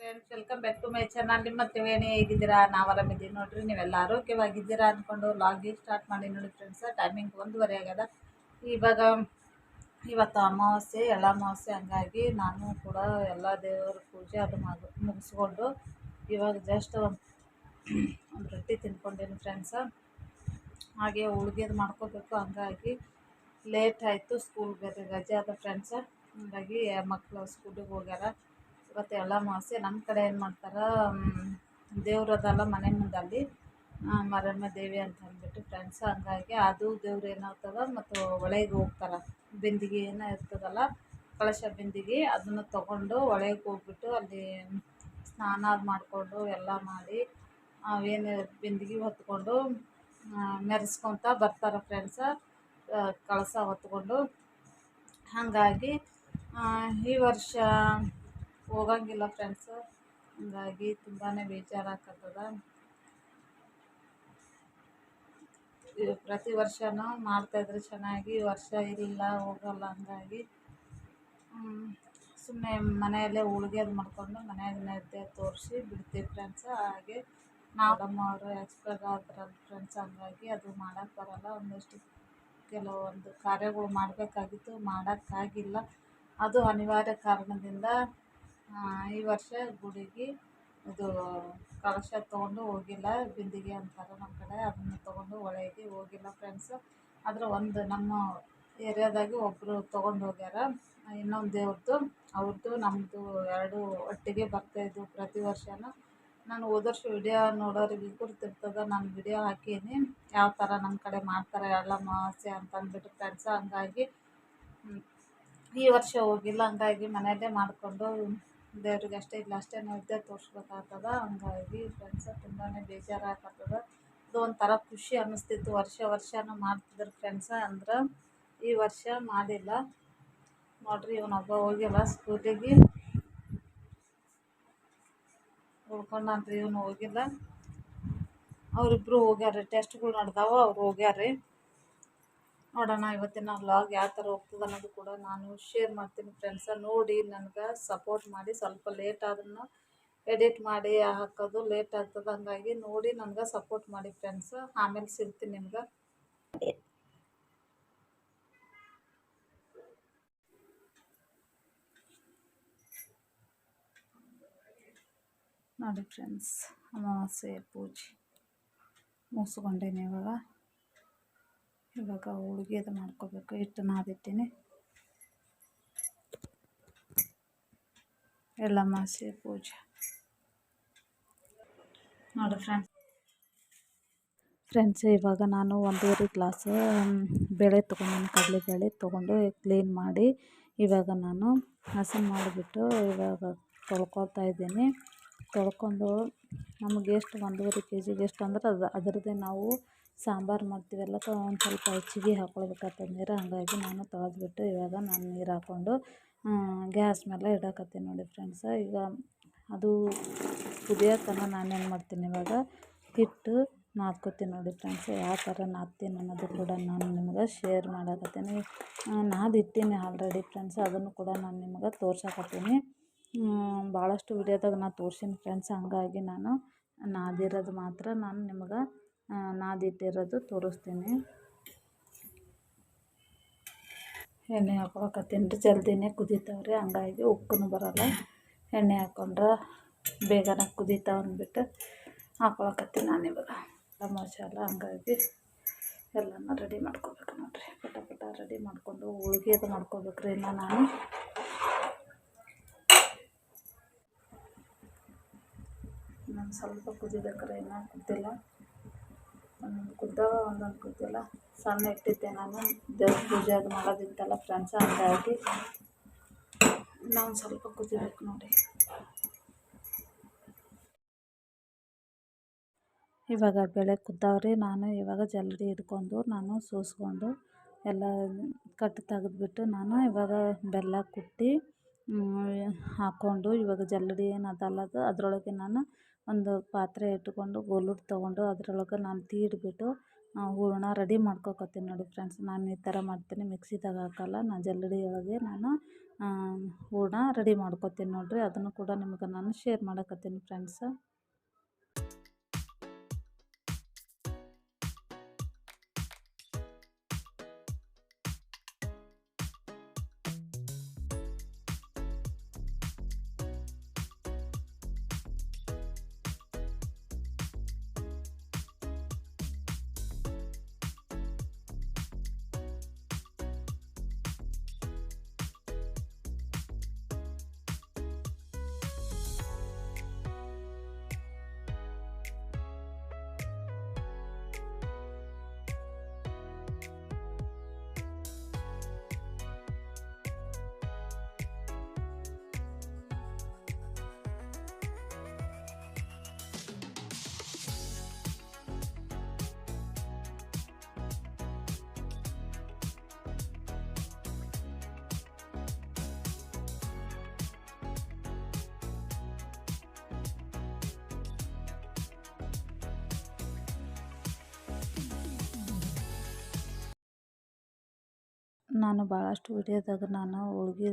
Friends welcome back to my channel ನಿಮ್ಮ ತ್ರಿವೇಣಿ ಹೇಗಿದ್ದೀರಾ? ನಾವು ಆರಾಮಿದ್ದೀವಿ ನೋಡ್ರಿ ನೀವೆಲ್ಲ ಆರೋಗ್ಯವಾಗಿದ್ದೀರಾ ಅಂದ್ಕೊಂಡು ಲಾಗಿಂಗ್ ಸ್ಟಾರ್ಟ್ ಮಾಡಿ ನೋಡಿ ಫ್ರೆಂಡ್ಸ್ ಟೈಮಿಂಗ್ ಒಂದೂವರೆ ಆಗ್ಯದ. ಇವಾಗ, ಇವತ್ತು ಅಮಾವಾಸ್ಯೆ ಎಳ್ಳ ಅಮಾವಾಸ್ಯೆ ಹಂಗಾಗಿ ನಾನು ಕೂಡ ಎಲ್ಲ ದೇವರ ಪೂಜೆ ಅದು ಮಾಡಿ, ಮುಗಿಸ್ಕೊಂಡು ಇವಾಗ ಜಸ್ಟ್ ಒಂದು ರೊಟ್ಟಿ ತಿನ್ಕೊಂಡೇನು ಫ್ರೆಂಡ್ಸ ಹಾಗೆ ಉಳ್ಗೆದು ಮಾಡ್ಕೋಬೇಕು. ಹಂಗಾಗಿ ಲೇಟ್ ಆಯಿತು ಸ್ಕೂಲ್ ಬೇರೆ ರಜೆ ಆದ ಫ್ರೆಂಡ್ಸ ಹಂಗಾಗಿ ಮಕ್ಕಳು ಸ್ಕೂಲಿಗೆ ಹೋಗ್ಯಾರ. ಇವತ್ತು ಎಳ್ಳು ಅಮಾವಾಸ್ಯೆ ನಮ್ಮ ಕಡೆ ಏನು ಮಾಡ್ತಾರೆ ದೇವ್ರದಲ್ಲ ಮನೆ ಮುಂದೆ ಅಲ್ಲಿ ಮರಮ್ಮ ದೇವಿ ಅಂತ ಅಂದ್ಬಿಟ್ಟು ಫ್ರೆಂಡ್ಸ್ ಹಂಗಾಗಿ ಅದು ದೇವ್ರು ಏನಾಗ್ತದೆ ಮತ್ತು ಒಳಗೆ ಹೋಗ್ತಾರೆ. ಬಿಂದಿಗೆ ಏನೋ ಇರ್ತದಲ್ಲ, ಕಳಶ ಬಿಂದಿಗೆ ಅದನ್ನು ತಗೊಂಡು ಒಳಗೆ ಹೋಗ್ಬಿಟ್ಟು ಅಲ್ಲಿ ಸ್ನಾನ ಮಾಡಿಕೊಂಡು ಎಲ್ಲ ಮಾಡಿ, ಅವೇನು ಬಿಂದಿಗೆ ಹೊತ್ಕೊಂಡು ಮೆರೆಸ್ಕೊತ ಬರ್ತಾರೆ ಫ್ರೆಂಡ್ಸ ಕಳಸ ಹೊತ್ಕೊಂಡು. ಹಾಗಾಗಿ ಈ ವರ್ಷ ಹೋಗಂಗಿಲ್ಲ ಫ್ರೆಂಡ್ಸ್ ಹಂಗಾಗಿ ತುಂಬಾ ಬೇಜಾರಾಗತ್ತದ ಇದು ಪ್ರತಿ ವರ್ಷವೂ ಮಾಡ್ತಾಯಿದ್ರೆ ಚೆನ್ನಾಗಿ ವರ್ಷ ಇಲ್ಲ, ಹೋಗಲ್ಲ ಹಂಗಾಗಿ. ಸುಮ್ಮನೆ ಮನೆಯಲ್ಲೇ ಹೋಳ್ಗೆದು ಮಾಡ್ಕೊಂಡು ಮನೆಯಲ್ಲಿ ನೈವೇದ್ಯ ತೋರಿಸಿ ಬಿಡ್ತೀವಿ ಫ್ರೆಂಡ್ಸ್ ಹಾಗೆ ನಾವು ನಮ್ಮವರು ಎಕ್ಸ್ಪೈರ್ ಆದ್ರಲ್ಲ ಫ್ರೆಂಡ್ಸ್ ಹಂಗಾಗಿ ಅದು ಮಾಡೋಕ್ಕೆ ಬರಲ್ಲ. ಒಂದಷ್ಟು ಕೆಲವೊಂದು ಕಾರ್ಯಗಳು ಮಾಡಬೇಕಾಗಿತ್ತು, ಮಾಡೋಕ್ಕಾಗಿಲ್ಲ. ಅದು ಅನಿವಾರ್ಯ ಕಾರಣದಿಂದ ಈ ವರ್ಷ ಗುಡಿಗೆ ಇದು ಕಳಶ ತೊಗೊಂಡು ಹೋಗಿಲ್ಲ, ಬಿಂದಿಗೆ ಅಂತಾರೆ ನಮ್ಮ ಕಡೆ, ಅದನ್ನು ತೊಗೊಂಡು ಹೊಳೆಗೆ ಹೋಗಿಲ್ಲ ಫ್ರೆಂಡ್ಸ್ ಆದರೆ ಒಂದು ನಮ್ಮ ಏರಿಯಾದಾಗೆ ಒಬ್ಬರು ತೊಗೊಂಡು ಹೋಗ್ಯಾರ, ಇನ್ನೊಂದು ದೇವ್ರದ್ದು ಅವ್ರದ್ದು ನಮ್ಮದು ಎರಡು ಒಟ್ಟಿಗೆ ಬರ್ತಾಯಿದ್ವು ಪ್ರತಿ ವರ್ಷವೂ ನಾನು ಹೋದ ವರ್ಷ ವಿಡಿಯೋ ನೋಡೋರಿಗೆ ಗುರ್ತಿರ್ತದೆ, ನಾನು ವಿಡಿಯೋ ಹಾಕೀನಿ. ಯಾವ ಥರ ನಮ್ಮ ಕಡೆ ಮಾಡ್ತಾರೆ, ಎಲ್ಲ ಅಮಾವಾಸ್ಯೆ ಅಂತ ಅಂದ್ಬಿಟ್ಟು ಫ್ರೆಂಡ್ಸ ಹಂಗಾಗಿ ಈ ವರ್ಷ ಹೋಗಿಲ್ಲ, ಹಂಗಾಗಿ ಮನೆಯಲ್ಲೇ ಮಾಡಿಕೊಂಡು ದೇವ್ರಿಗೆ ಅಷ್ಟೇ ಇಲ್ಲ, ಅಷ್ಟೇ ನೈವೇದ್ಯ ತೋರಿಸ್ಬೇಕಾಗ್ತದ. ಹಂಗಾಗಿ ಫ್ರೆಂಡ್ಸ ತುಂಬಾ ಬೇಜಾರಾಗತ್ತದ ಅದು ಒಂಥರ ಖುಷಿ ಅನ್ನಿಸ್ತಿತ್ತು. ವರ್ಷ ವರ್ಷನೂ ಮಾಡ್ತಿದ್ರು ಫ್ರೆಂಡ್ಸ ಅಂದ್ರೆ ಈ ವರ್ಷ ಮಾಡಿಲ್ಲ. ನೋಡಿರಿ ಇವನೊಬ್ಬ ಹೋಗಿಲ್ಲ ಸ್ಕೂಲಿಗೆ ಉಳ್ಕೊಂಡಾನ್ರಿ ಇವನು ಹೋಗಿಲ್ಲ. ಅವರಿಬ್ಬರು ಹೋಗ್ಯಾರ ಟೆಸ್ಟ್ಗಳು ನಡೆದಾವ, ಅವ್ರು ಹೋಗ್ಯಾರ್ರಿ. ನೋಡೋಣ ಇವತ್ತಿನ ವ್ಲಾಗ್ ಯಾವ ಥರ ಹೋಗ್ತದೆ ಅನ್ನೋದು ಕೂಡ ನಾನು ಶೇರ್ ಮಾಡ್ತೀನಿ ಫ್ರೆಂಡ್ಸ ನೋಡಿ, ನನಗೆ ಸಪೋರ್ಟ್ ಮಾಡಿ, ಸ್ವಲ್ಪ ಲೇಟ್ ಆದ್ರೂ ಎಡಿಟ್ ಮಾಡಿ ಹಾಕೋದು ಲೇಟ್ ಆಗ್ತದೆ ಹಂಗಾಗಿ ನೋಡಿ, ನನಗೆ ಸಪೋರ್ಟ್ ಮಾಡಿ ಫ್ರೆಂಡ್ಸ್ ಆಮೇಲೆ ಸಿಗ್ತೀನಿ ನಿಮ್ಗೆ. ನೋಡಿ ಫ್ರೆಂಡ್ಸ್ ಅಮಾವಾಸ್ಯೆ ಪೂಜೆ ಮುಗಿಸ್ಕೊಂಡೇನೆ ಇವಾಗ. ಇವಾಗ ಹೋಳ್ಗೆದು ಮಾಡ್ಕೋಬೇಕು. ಹಿಟ್ಟು ಎಲ್ಲ ಮಾಸಿ ಪೂಜೆ. ನೋಡಿ ಫ್ರೆಂಡ್ಸ್ ಫ್ರೆಂಡ್ಸ್ ಇವಾಗ ನಾನು ಒಂದೂವರೆ ಗ್ಲಾಸ್ ಬೇಳೆ ತೊಗೊಂಡು ಕಡಲೆ ಬೇಳೆ ತೊಗೊಂಡು ಕ್ಲೀನ್ ಮಾಡಿ ಇವಾಗ ನಾನು ಹಸನ್ ಮಾಡಿಬಿಟ್ಟು ಇವಾಗ ತೊಳ್ಕೊಳ್ತಾ ಇದ್ದೀನಿ. ತೊಳ್ಕೊಂಡು ನಮ್ಗೆ ಎಷ್ಟು ಒಂದೂವರೆ ಕೆ ಜಿಗೆ ಎಷ್ಟು ಅಂದ್ರೆ ಅದು ಅದರದ್ದೇ ನಾವು ಸಾಂಬಾರು ಮಾಡ್ತೀವಲ್ಲ ತ, ಒಂದು ಸ್ವಲ್ಪ ಹೆಚ್ಚಿಗೆ ಹಾಕ್ಕೊಳ್ಬೇಕಾಗ್ತದೆ ನೀರು ಹಾಗಾಗಿ ನಾನು ತೊಳೆದ್ಬಿಟ್ಟು ಇವಾಗ ನಾನು ನೀರು ಹಾಕ್ಕೊಂಡು ಗ್ಯಾಸ್ ಮೇಲೆ ಇಡಕತ್ತೀನಿ ನೋಡಿ ಫ್ರೆಂಡ್ಸ ಈಗ ಅದು ಕುದಿಯೋತನ ನಾನೇನು ಮಾಡ್ತೀನಿ ಇವಾಗ, ಹಿಟ್ಟು ನಾದ್ಕೊತೀನಿ ನೋಡಿ ಫ್ರೆಂಡ್ಸ್ ಯಾವ ಥರ ನಾದ್ತೀನಿ ಅನ್ನೋದು ಕೂಡ ನಾನು ನಿಮ್ಗೆ ಶೇರ್ ಮಾಡಕತ್ತೀನಿ. ನಾದಿಟ್ಟಿನಿ ಆಲ್ರೆಡಿ ಫ್ರೆಂಡ್ಸ್ ಅದನ್ನು ಕೂಡ ನಾನು ನಿಮ್ಗೆ ತೋರ್ಸಕತ್ತೀನಿ. ಭಾಳಷ್ಟು ವಿಡಿಯೋದಾಗ ನಾ ತೋರ್ಸೀನಿ ಫ್ರೆಂಡ್ಸ್ ಹಂಗಾಗಿ ನಾನು ನಾದಿರೋದು ಮಾತ್ರ ನಾನು ನಿಮ್ಗೆ ನಾದಿಟ್ಟಿರೋದು ತೋರಿಸ್ತೀನಿ. ಎಣ್ಣೆ ಹಾಕೊಳಕತ್ತೀನಿ. ರೀ ಜಲ್ದಿನೇ ಕುದೀತಾವ್ರಿ, ಹಂಗಾಗಿ ಉಕ್ಕೂ ಬರೋಲ್ಲ. ಎಣ್ಣೆ ಹಾಕೊಂಡ್ರೆ ಬೇಗನೆ ಕುದೀತಾವೆ ಅಂದ್ಬಿಟ್ಟು ಹಾಕೊಳಕತ್ತೀನಿ ನಾನು ಇವಾಗ. ಮಸಾಲ, ಹಂಗಾಗಿ ಎಲ್ಲನೂ ರೆಡಿ ಮಾಡ್ಕೋಬೇಕು ನೋಡಿರಿ. ಪಟ ಪಟ ರೆಡಿ ಮಾಡಿಕೊಂಡು ಹೋಳ್ಗೆದು ಮಾಡ್ಕೊಬೇಕು ರೀ ಇನ್ನು ನಾನು. ಸ್ವಲ್ಪ ಕುದಿಬೇಕಾದ್ರೆ ಇನ್ನೂ ಕುದ್ದಿಲ್ಲ ಒಂದೊಂದು ಕುದ್ದಾವ ಒಂದೊಂದು ಕುದ್ದಿಲ್ಲ. ಸಣ್ಣ ಇಟ್ಟಿದ್ದೆ ನಾನು. ದೇವ್ರ ಪೂಜೆ ಅದು ಮಾಡೋದಿತ್ತಲ್ಲ ಫ್ರೆಂಡ್ಸ್, ಹಂಗಾಗಿ ಇನ್ನೊಂದು ಸ್ವಲ್ಪ ಕುದಿಬೇಕು ನೋಡಿ. ಇವಾಗ ಬೆಳೆ ಕುದ್ದಾವ್ರಿ, ನಾನು ಇವಾಗ ಜಲ್ದಿ ಹಿಡ್ಕೊಂಡು ನಾನು ಸೂಸ್ಕೊಂಡು ಎಲ್ಲ ಕಟ್ಟು ತೆಗೆದ್ಬಿಟ್ಟು ನಾನು ಇವಾಗ ಬೆಲ್ಲ ಕುಟ್ಟಿ ಹಾಕ್ಕೊಂಡು ಇವಾಗ ಜಲ್ಲಡಿ ಏನು ಅದಲ್ಲ ಅದು, ಅದರೊಳಗೆ ನಾನು ಒಂದು ಪಾತ್ರೆ ಇಟ್ಕೊಂಡು ಗೋಲುಟ್ ತಗೊಂಡು ಅದ್ರೊಳಗೆ ನಾನು ತೀಡ್ಬಿಟ್ಟು ಹೂರಣ ರೆಡಿ ಮಾಡ್ಕೊಕತ್ತೀನಿ ನೋಡಿ ಫ್ರೆಂಡ್ಸ್ ನಾನು ಈ ಥರ ಮಾಡ್ತೀನಿ ಮಿಕ್ಸಿದಾಗ ಹಾಕಲ್ಲ. ನಾನು ಜಲ್ಲಡಿ ಒಳಗೆ ನಾನು ಹೂರಣ ರೆಡಿ ಮಾಡ್ಕೊತೀನಿ ನೋಡಿರಿ. ಅದನ್ನು ಕೂಡ ನಿಮ್ಗೆ ನಾನು ಶೇರ್ ಮಾಡಕತ್ತೀನಿ ಫ್ರೆಂಡ್ಸ ನಾನು ಭಾಳಷ್ಟು ವಿಡಿಯೋದಾಗ ನಾನು ಹೋಳ್ಗೆ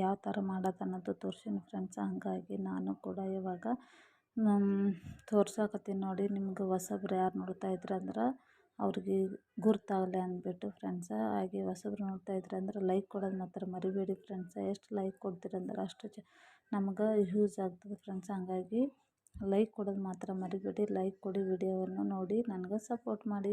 ಯಾವ ಥರ ಮಾಡೋದು ಅನ್ನೋದು ತೋರ್ಸೀನಿ ಫ್ರೆಂಡ್ಸ್ ಹಾಗಾಗಿ ನಾನು ಕೂಡ ಇವಾಗ ತೋರ್ಸಕತ್ತೀನಿ ನೋಡಿ ನಿಮ್ಗೆ ಹೊಸಬ್ರು ಯಾರು ನೋಡ್ತಾ ಇದ್ರು ಅಂದ್ರೆ ಅವ್ರಿಗೆ ಗುರ್ತಾಗಲಿ ಅಂದ್ಬಿಟ್ಟು ಫ್ರೆಂಡ್ಸ ಹಾಗೆ ಹೊಸಬ್ರು ನೋಡ್ತಾ ಇದ್ರೆ ಅಂದ್ರೆ ಲೈಕ್ ಕೊಡೋದು ಮಾತ್ರ ಮರಿಬೇಡಿ ಫ್ರೆಂಡ್ಸ ಎಷ್ಟು ಲೈಕ್ ಕೊಡ್ತೀರಂದ್ರೆ ಅಷ್ಟು ಚ, ನಮ್ಗೆ ಯೂಸ್ ಆಗ್ತದೆ ಫ್ರೆಂಡ್ಸ್ ಹಂಗಾಗಿ ಲೈಕ್ ಕೊಡೋದು ಮಾತ್ರ ಮರಿಬೇಡಿ. ಲೈಕ್ ಕೊಡಿ ವಿಡಿಯೋವನ್ನು ನೋಡಿ, ನನ್ಗೆ ಸಪೋರ್ಟ್ ಮಾಡಿ.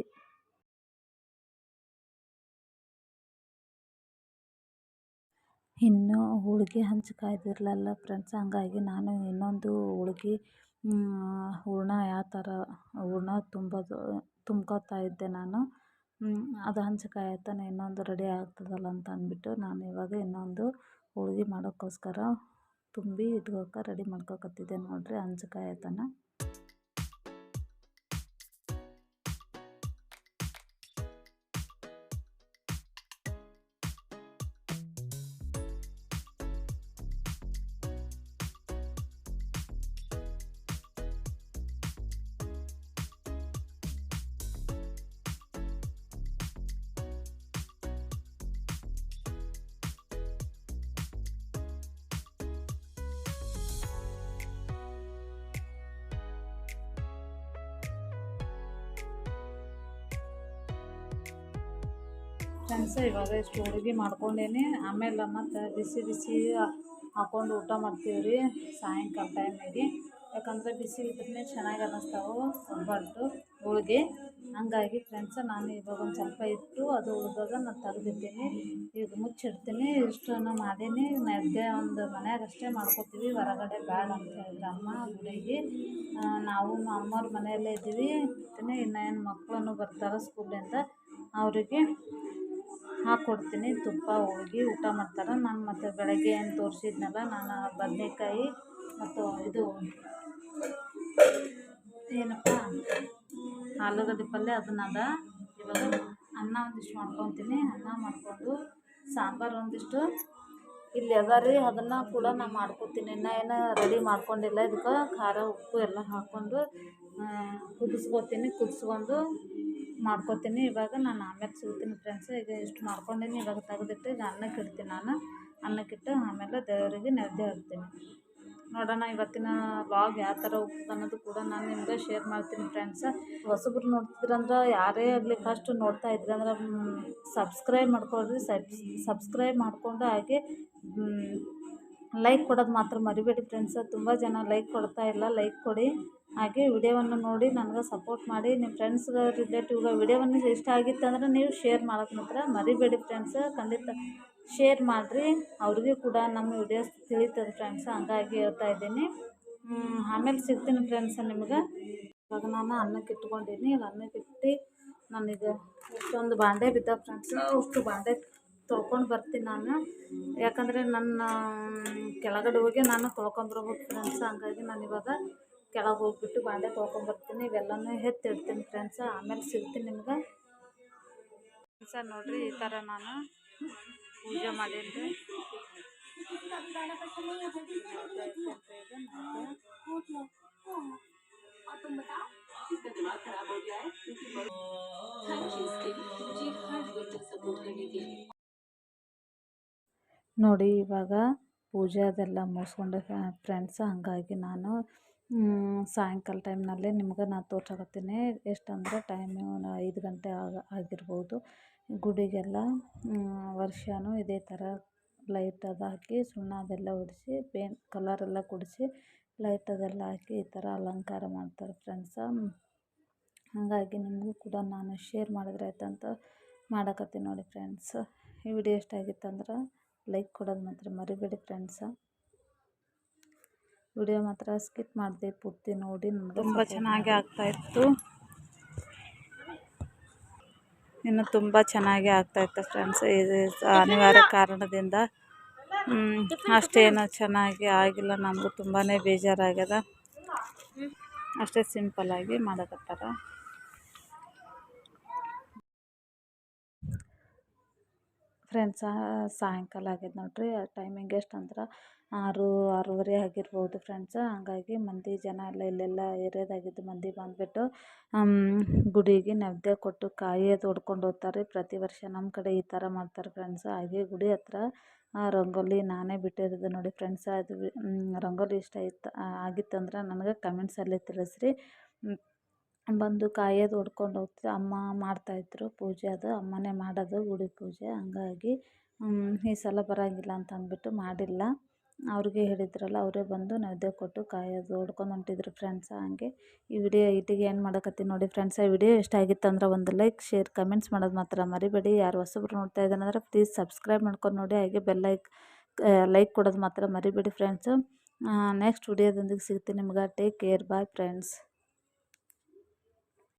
ಇನ್ನೂ ಹೋಳಿಗೆ ಹಂಚು ಕಾಯ್ದಿರಲಿಲ್ಲ ಫ್ರೆಂಡ್ಸ್ ಹಾಗಾಗಿ ನಾನು ಇನ್ನೊಂದು ಹೋಳ್ಗೆ ಹೂರಣ ಯಾವ ಥರ ಹೂರಣ ತುಂಬೋದು, ತುಂಬ್ಕೊತಾ ಇದ್ದೆ ನಾನು. ಅದು ಹಂಚು ಕಾಯತ್ತಾನೆ ಇನ್ನೊಂದು ರೆಡಿ ಆಗ್ತದಲ್ಲ ಅಂತ ಅಂದ್ಬಿಟ್ಟು ನಾನು ಇವಾಗ ಇನ್ನೊಂದು ಹೋಳ್ಗೆ ಮಾಡೋಕ್ಕೋಸ್ಕರ ತುಂಬಿ ಇಟ್ಕೋಕೆ ರೆಡಿ ಮಾಡ್ಕೊಕತ್ತಿದ್ದೆ ನೋಡಿರಿ ಹಂಚು ಫ್ರೆಂಡ್ಸ್ ಇವಾಗ ಇಷ್ಟು ಹೋಳಿಗೆ ಮಾಡ್ಕೊಂಡೇನೆ. ಆಮೇಲೆ ಮತ್ತು ಬಿಸಿ ಬಿಸಿ ಹಾಕೊಂಡು ಊಟ ಮಾಡ್ತೀವಿ ರೀ ಸಾಯಂಕಾಲ ಟೈಮಿಗೆ ಯಾಕಂದರೆ ಬಿಸಿ ಇದ್ರೇ ಚೆನ್ನಾಗಿ ಅನ್ನಿಸ್ತಾವೆ ಒಬ್ಬಟ್ಟು ಹೋಳಿಗೆ. ಹಂಗಾಗಿ ಫ್ರೆಂಡ್ಸ್ ನಾನು ಇವಾಗ ಒಂದು ಸ್ವಲ್ಪ ಇಟ್ಟು ಅದು ಉಳಿದಾಗ ನಾನು ತೆಗೆದಿರ್ತೀನಿ. ಈಗ ಮುಚ್ಚಿಡ್ತೀನಿ. ಇಷ್ಟನ್ನು ಮಾಡೀನಿ. ನದ್ದೆ ಒಂದು ಮನ್ಯಾಗ ಅಷ್ಟೇ ಮಾಡ್ಕೊತೀವಿ. ಹೊರಗಡೆ ಬೇಡ ಅಂತ ಹೇಳಿದ್ರು ಅಮ್ಮ ಗುಡಿಗೆ ನಾವು ಅಮ್ಮವ್ರ ಮನೆಯಲ್ಲೇ ಇದ್ದೀವಿ ಇನ್ನು ಇನ್ನೇನು ಮಕ್ಕಳನ್ನು ಬರ್ತಾರೆ ಸ್ಕೂಲಿಂದ ಅವರಿಗೆ ಹಾಕ್ಕೊಡ್ತೀನಿ ತುಪ್ಪ ಹೋಳ್ಗೆ ಊಟ ಮಾಡ್ತಾರೆ. ನಾನು ಮತ್ತು ಬೆಳಗ್ಗೆ ಏನು ತೋರಿಸಿದ್ನಲ್ಲ, ನಾನು ಬದನೇಕಾಯಿ ಮತ್ತು ಇದು ಏನಪ್ಪ, ಆಲೂಗಡ್ಡೆ ಪಲ್ಯ ಅದನ್ನ ಅದ. ಇವಾಗ ಅನ್ನ ಒಂದಿಷ್ಟು ಮಾಡ್ಕೊತೀನಿ. ಅನ್ನ ಮಾಡಿಕೊಂಡು ಸಾಂಬಾರು ಒಂದಿಷ್ಟು. ಇಲ್ಲಿ ಅದ ರೀ ಅದನ್ನು ಕೂಡ ನಾನು ಮಾಡ್ಕೊತೀನಿ. ಇನ್ನೂ ಏನು ರೆಡಿ ಮಾಡ್ಕೊಂಡಿಲ್ಲ. ಇದಕ್ಕೆ ಖಾರ, ಉಪ್ಪು ಎಲ್ಲ ಹಾಕ್ಕೊಂಡು ಕುದಿಸ್ಕೊತೀನಿ. ಕುದಿಸ್ಕೊಂಡು ಮಾಡ್ಕೊತೀನಿ. ಇವಾಗ ನಾನು ಆಮೇಲೆ ಸಿಗ್ತೀನಿ ಫ್ರೆಂಡ್ಸ್ ಈಗ ಇಷ್ಟು ಮಾಡ್ಕೊಂಡೀನಿ. ಇವಾಗ ತೆಗೆದಿಟ್ಟು ಈಗ ಅನ್ನಕ್ಕೆ ಇಡ್ತೀನಿ ನಾನು. ಅನ್ನಕ್ಕಿಟ್ಟು ಆಮೇಲೆ ದೇವರಿಗೆ ನೈವೇದ್ಯ ಇಡ್ತೀನಿ ನೋಡೋಣ ಇವತ್ತಿನ ವ್ಲಾಗ್ ಯಾವ ಥರ ಹೋಗ್ತದೆ ಅನ್ನೋದು ಕೂಡ ನಾನು ನಿಮಗೆ ಶೇರ್ ಮಾಡ್ತೀನಿ ಫ್ರೆಂಡ್ಸ್ ಹೊಸಬ್ರು ನೋಡ್ತಿದ್ರಂದ್ರೆ ಯಾರೇ ಆಗಲಿ ಫಸ್ಟ್ ನೋಡ್ತಾ ಇದ್ರೆ ಅಂದ್ರೆ ಸಬ್ಸ್ಕ್ರೈಬ್ ಮಾಡ್ಕೊಳ್ರಿ. ಸಬ್ಸ್ಕ್ರೈಬ್ ಮಾಡಿಕೊಂಡು ಹಾಗೆ ಲೈಕ್ ಕೊಡೋದು ಮಾತ್ರ ಮರಿಬೇಡಿ ಫ್ರೆಂಡ್ಸ್ ತುಂಬ ಜನ ಲೈಕ್ ಕೊಡ್ತಾ ಇಲ್ಲ ಲೈಕ್ ಕೊಡಿ. ಹಾಗೆ ವಿಡಿಯೋವನ್ನು ನೋಡಿ ನನಗೆ ಸಪೋರ್ಟ್ ಮಾಡಿ. ನಿಮ್ಮ ಫ್ರೆಂಡ್ಸ್ಗೆ ರಿಲೇಟಿವ್ಗೆ ವಿಡಿಯೋವನ್ನು ಇಷ್ಟ ಆಗಿತ್ತಂದ್ರೆ ನೀವು ಶೇರ್ ಮಾಡೋಕೆ ಮಾತ್ರ ಮರಿಬೇಡಿ ಫ್ರೆಂಡ್ಸ್ ಖಂಡಿತ ಶೇರ್ ಮಾಡಿರಿ. ಅವ್ರಿಗೂ ಕೂಡ ನಮ್ಮ ವಿಡಿಯೋಸ್ ತಿಳಿತದೆ ಫ್ರೆಂಡ್ಸ್ ಹಂಗಾಗಿ ಹೇಳ್ತಾ ಇದ್ದೀನಿ. ಆಮೇಲೆ ಸಿಗ್ತೀನಿ ಫ್ರೆಂಡ್ಸ್ ನಿಮ್ಗೆ. ಇವಾಗ ನಾನು ಅನ್ನಕ್ಕೆ ಇಟ್ಕೊಂಡೀನಿ ಈಗ ಅನ್ನಕ್ಕೆ ಇಟ್ಟು ನಾನೀಗ ಇಷ್ಟೊಂದು ಬಾಂಡೆ ಬಿದ್ದ ಫ್ರೆಂಡ್ಸ್ ಅಷ್ಟು ಬಾಂಡೆ ತೊಳ್ಕೊಂಡು ಬರ್ತೀನಿ ನಾನು. ಯಾಕಂದರೆ ನನ್ನ ಕೆಳಗಡೆ ಹೋಗಿ ನಾನು ತೊಳ್ಕೊಂಬರ್ಬೇಕು ಫ್ರೆಂಡ್ಸ್ ಹಂಗಾಗಿ ನಾನು ಇವಾಗ ಕೆಳಗೆ ಹೋಗ್ಬಿಟ್ಟು ಬಾಂಡೆ ತೊಳ್ಕೊಂಬರ್ತೀನಿ ಇವೆಲ್ಲನೂ ಎತ್ತಿಡ್ತೀನಿ ಫ್ರೆಂಡ್ಸ ಆಮೇಲೆ ಸಿಗ್ತೀನಿ ನಿಮ್ಗೆ. ಫ್ರೆಂಡ್ಸ ನೋಡಿರಿ ಈ ಥರ ನಾನು ಪೂಜೆ ಮಾಡೀನಿ ನೋಡಿ, ಇವಾಗ ಪೂಜೆ ಅದೆಲ್ಲ ಮುಗಿಸ್ಕೊಂಡೆ ಫ್ರೆಂಡ್ಸ್ ಹಾಗಾಗಿ ನಾನು ಸಾಯಂಕಾಲ ಟೈಮ್ನಲ್ಲೇ ನಿಮ್ಗೆ ನಾನು ತೋರ್ಸಕತ್ತೀನಿ. ಎಷ್ಟಂದ್ರೆ ಟೈಮು ಐದು ಗಂಟೆ ಆಗ, ಆಗಿರ್ಬೋದು. ಗುಡಿಗೆಲ್ಲ ವರ್ಷನೂ ಇದೇ ಥರ ಲೈಟ್ ಅದು ಹಾಕಿ, ಸುಣ್ಣ ಅದೆಲ್ಲ ಹೊಡ್ಸಿ ಪೇಂಟ್ ಕಲರ್ ಎಲ್ಲ ಕೊಡಿಸಿ ಲೈಟ್ ಅದೆಲ್ಲ ಹಾಕಿ ಈ ಥರ ಅಲಂಕಾರ ಮಾಡ್ತಾರೆ ಫ್ರೆಂಡ್ಸ ಹಾಗಾಗಿ ನಿಮಗೂ ಕೂಡ ನಾನು ಶೇರ್ ಮಾಡಿದ್ರೆ ಆಯ್ತಂತ ಮಾಡಕತ್ತೀನಿ ನೋಡಿ ಫ್ರೆಂಡ್ಸ್ ಈ ವಿಡಿಯೋ ಇಷ್ಟ ಆಗಿತ್ತು ಅಂದ್ರೆ ಲೈಕ್ ಕೊಡೋದು ಮಾತ್ರ ಮರಿಬೇಡಿ ಫ್ರೆಂಡ್ಸ ವಿಡಿಯೋ ಮಾತ್ರ ಸ್ಕಿಪ್ ಮಾಡಿದೆ ಪೂರ್ತಿ ನೋಡಿ ತುಂಬ ಚೆನ್ನಾಗಿ ಆಗ್ತಾಯಿತ್ತು ಇನ್ನು ತುಂಬ ಚೆನ್ನಾಗಿ ಆಗ್ತಾಯಿತ್ತು ಫ್ರೆಂಡ್ಸ್ ಇದು ಅನಿವಾರ್ಯ ಕಾರಣದಿಂದ ಅಷ್ಟೇನು ಚೆನ್ನಾಗಿ ಆಗಿಲ್ಲ. ನಮಗೂ ತುಂಬಾ ಬೇಜಾರಾಗ್ಯದ. ಅಷ್ಟೇ ಸಿಂಪಲ್ಲಾಗಿ ಮಾಡಕತ್ತಾರ. ಫ್ರೆಂಡ್ಸ ಸಾಯಂಕಾಲ ಆಗ್ಯದ ನೋಡ್ರಿ ಟೈಮಿಂಗ್ ಎಷ್ಟು ಅಂದ್ರೆ, ಆರು, ಆರೂವರೆ ಆಗಿರ್ಬೋದು ಫ್ರೆಂಡ್ಸ್ ಹಂಗಾಗಿ ಮಂದಿ ಜನ ಎಲ್ಲ ಇಲ್ಲೆಲ್ಲ ಏರಿಯಾದಾಗಿದ್ದು ಮಂದಿ ಬಂದುಬಿಟ್ಟು ಗುಡಿಗೆ ನೈವೇದ್ಯ ಕೊಟ್ಟು ಕಾಯಿ ಅದು ಹೊಡ್ಕೊಂಡು ಹೋಗ್ತಾರೆ. ಪ್ರತಿ ವರ್ಷ ನಮ್ಮ ಕಡೆ ಈ ಥರ ಮಾಡ್ತಾರೆ ಫ್ರೆಂಡ್ಸ್ ಹಾಗೆ ಗುಡಿ ಹತ್ರ ರಂಗೋಲಿ ನಾನೇ ಬಿಟ್ಟಿರೋದು ನೋಡಿ ಫ್ರೆಂಡ್ಸ್ ಅದು ರಂಗೋಲಿ ಇಷ್ಟ ಇತ್ತು ಆಗಿತ್ತಂದ್ರೆ ನನಗೆ ಕಮೆಂಟ್ಸಲ್ಲಿ ತಿಳಿಸ್ರಿ. ಬಂದು ಕಾಯೋದು ಹೊಡ್ಕೊಂಡು ಹೋಗ್ತಿದ್ದೆ ಅಮ್ಮ ಮಾಡ್ತಾಯಿದ್ರು ಪೂಜೆ ಅದು, ಅಮ್ಮನೇ ಮಾಡೋದು ಗುಡಿ ಪೂಜೆ. ಹಂಗಾಗಿ ಈ ಸಲ ಬರೋಂಗಿಲ್ಲ ಅಂತ ಅಂದ್ಬಿಟ್ಟು ಮಾಡಿಲ್ಲ. ಅವ್ರಿಗೆ ಹೇಳಿದ್ರಲ್ಲ, ಅವರೇ ಬಂದು ನೈವೇದ್ಯ ಕೊಟ್ಟು ಕಾಯೋದು ಹೊಡ್ಕೊಂಡು ಹೊಂಟಿದ್ರು ಫ್ರೆಂಡ್ಸ ಹಂಗೆ. ಈ ವಿಡಿಯೋ ಇಟ್ಟಿಗೆ ಏನು ಮಾಡಕತ್ತೀನಿ ನೋಡಿ ಫ್ರೆಂಡ್ಸ ಈ ವಿಡಿಯೋ ಇಷ್ಟ ಆಗಿತ್ತು ಅಂದ್ರೆ ಒಂದು ಲೈಕ್ ಶೇರ್ ಕಮೆಂಟ್ಸ್ ಮಾಡೋದು ಮಾತ್ರ ಮರಿಬೇಡಿ. ಯಾರು ಹೊಸಬ್ರು ನೋಡ್ತಾ ಇದ್ದಾನಂದ್ರೆ ಪ್ಲೀಸ್ ಸಬ್ಸ್ಕ್ರೈಬ್ ಮಾಡ್ಕೊಂಡು ನೋಡಿ. ಹಾಗೆ ಬೆಲ್ಲೈಕ್ ಲೈಕ್ ಕೊಡೋದು ಮಾತ್ರ ಮರಿಬೇಡಿ ಫ್ರೆಂಡ್ಸು ನೆಕ್ಸ್ಟ್ ವಿಡಿಯೋದೊಂದಿಗೆ ಸಿಗ್ತೀನಿ ನಿಮ್ಗೆ. Take care bye friends